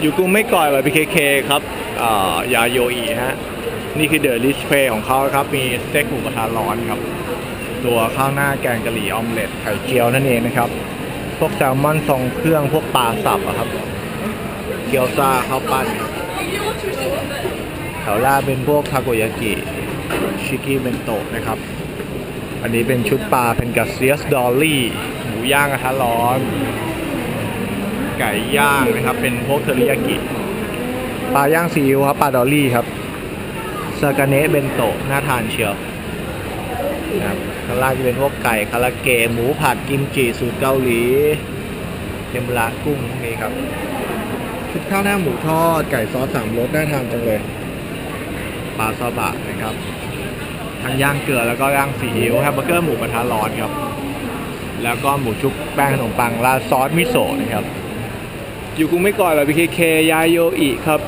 อยู่กรุงไม่ก่อยแบบ BKK ครับยาโยอีฮะ นี่คือเดอะลิสเพย์ของเขาครับ มีสเต็กหมูกระทะร้อนครับ ตัวข้าวหน้าแกงกะหรี่ออมเล็ตไข่เจียวนั่นเองนะครับ พวกแซลมอนทรงเครื่องพวกปลาสับอะครับ เกี๊ยวซ่าข้าวปั้นแถวล่าเป็นพวกทาโกยากิชิกิเบนโตะนะครับ อันนี้เป็นชุดปลาเป็นกัสเซียสดอลลี่ หมูย่างกระทะร้อน ไก่ย่างนะครับ เป็นพวกเทอริยากิปลาย่างซีอิ๊วครับปลาดอลลี่ครับซากาเนะเบนโตะน่าทานเชียวนะครับข้างล่างจะเป็นพวกไก่คาราเกะหมูผัดกิมจิสูตรเกาหลีเทมปุระกุ้งพวกนี้ครับชุดข้าวหน้าหมูทอดไก่ซอสสามรสน่าทานจังเลยปลาซาบะนะครับทั้งย่างเกลือแล้วก็ย่างซีอิ๊วแฮมเบอร์เกอร์หมูกระทะร้อนครับ แล้วก็หมูชุบแป้งขนมปังราดซอสมิโซะนะครับ อยู่กรุงไม่ก่อนเหรอ BKK ยาโยอิครับ